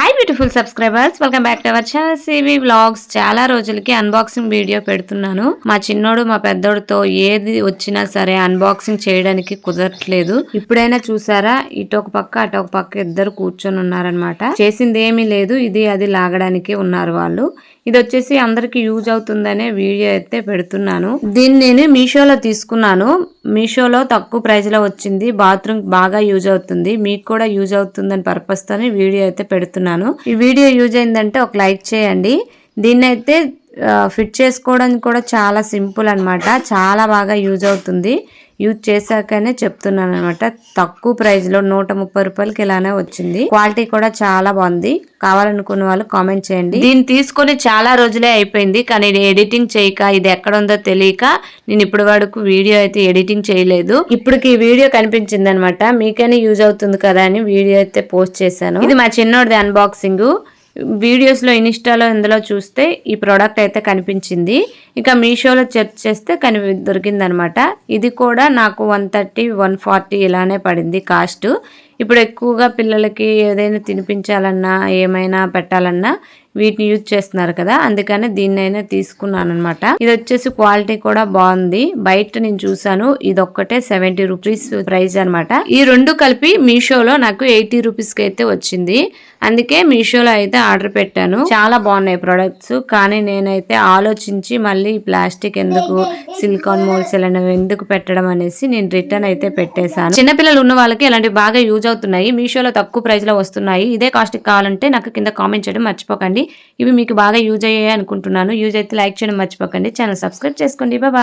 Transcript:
Hi beautiful subscribers welcome back to our channel CV vlogs చాలా రోజులకి unboxing video పెడుతున్నాను. మా చిన్నోడు మా పెద్దోడితో ఏది వచ్చినా సరే అన్బాక్సింగ్ చేయడానికి కుదరట్లేదు. ఇప్పుడైనా చూసారా? ఇటు ఒక పక్క అటు ఒక పక్క ఇద్దరు కూర్చొని ఉన్నారనమాట చేసింది ఏమీ లేదు. ఇది అది లాగడానికి ఉన్నారు వాళ్ళు. ఇది వచ్చేసి అందరికి యూజ్ అవుతుందనే వీడియో అయితే పెడుతున్నాను. దీన్ని నేను మీషోలో తీసుకున్నాను. మీషోలో తక్కువ ప్రైస్లో వచ్చింది. బాత్రూమ్ బాగా యూజ్ అవుతుంది. మీకు కూడా యూజ్ అవుతుందని పర్పస్తోనే వీడియో అయితే పెడుతున్నాను. ఈ వీడియో యూజ్ అయిందంటే ఒక లైక్ చేయండి. దీన్ని అయితే ఫిట్ చేసుకోవడానికి కూడా చాలా సింపుల్ అనమాట చాలా బాగా యూజ్ అవుతుంది. యూజ్ చేశాకనే చెప్తున్నాను అనమాట తక్కువ ప్రైస్లో నూట ముప్పై రూపాయలకి ఇలానే వచ్చింది. క్వాలిటీ కూడా చాలా బాగుంది. కావాలనుకున్న వాళ్ళు కామెంట్ చేయండి. దీన్ని తీసుకొని చాలా రోజులే అయిపోయింది. కానీ ఇది ఎడిటింగ్ చేయక ఇది ఎక్కడ ఉందో తెలియక నేను ఇప్పటి వరకు వీడియో అయితే ఎడిటింగ్ చేయలేదు. ఇప్పటికి ఈ వీడియో కనిపించింది అనమాట మీకైనా యూజ్ అవుతుంది కదా అని వీడియో అయితే పోస్ట్ చేశాను. ఇది మా చిన్నోడిది అన్బాక్సింగ్ వీడియోస్లో ఇన్స్టాలో ఇందులో చూస్తే ఈ ప్రోడక్ట్ అయితే కనిపించింది. ఇక మీషోలో సెర్చ్ చేస్తే కని దొరికిందనమాట. ఇది కూడా నాకు వన్ థర్టీ వన్ ఫార్టీ ఇలానే పడింది కాస్ట్. ఇప్పుడు ఎక్కువగా పిల్లలకి ఏదైనా తినిపించాలన్నా ఏమైనా పెట్టాలన్నా వీటిని యూజ్ చేస్తున్నారు కదా అందుకని దీన్నైనా తీసుకున్నాను అనమాట ఇది వచ్చేసి క్వాలిటీ కూడా బాగుంది. బయట నేను చూసాను ఇది ఒక్కటే సెవెంటీ రూపీస్ ప్రైస్ అనమాట ఈ రెండు కలిపి మీషోలో నాకు ఎయిటీ రూపీస్కి అయితే వచ్చింది. అందుకే మీషోలో అయితే ఆర్డర్ పెట్టాను. చాలా బాగున్నాయి ప్రొడక్ట్స్ కానీ నేనైతే ఆలోచించి మళ్ళీ ప్లాస్టిక్ ఎందుకు సిలికాన్ మోల్స్ ఇలా ఎందుకు పెట్టడం అనేసి నేను రిటర్న్ అయితే పెట్టేశాను. చిన్నపిల్లలు ఉన్న వాళ్ళకి ఇలాంటివి బాగా యూజ్ అవుతున్నాయి. మీషోలో తక్కువ ప్రైస్లో వస్తున్నాయి. ఇదే కాస్ట్ కావాలంటే నాకు కింద కామెంట్ చేయడం మర్చిపోకండి. ఇవి మీకు బాగా యూజ్ అయ్యాయి అనుకుంటున్నాను యూజ్ అయితే లైక్ చేయడం మర్చిపోకండి. ఛానల్ సబ్స్క్రైబ్ చేసుకోండి. బాబా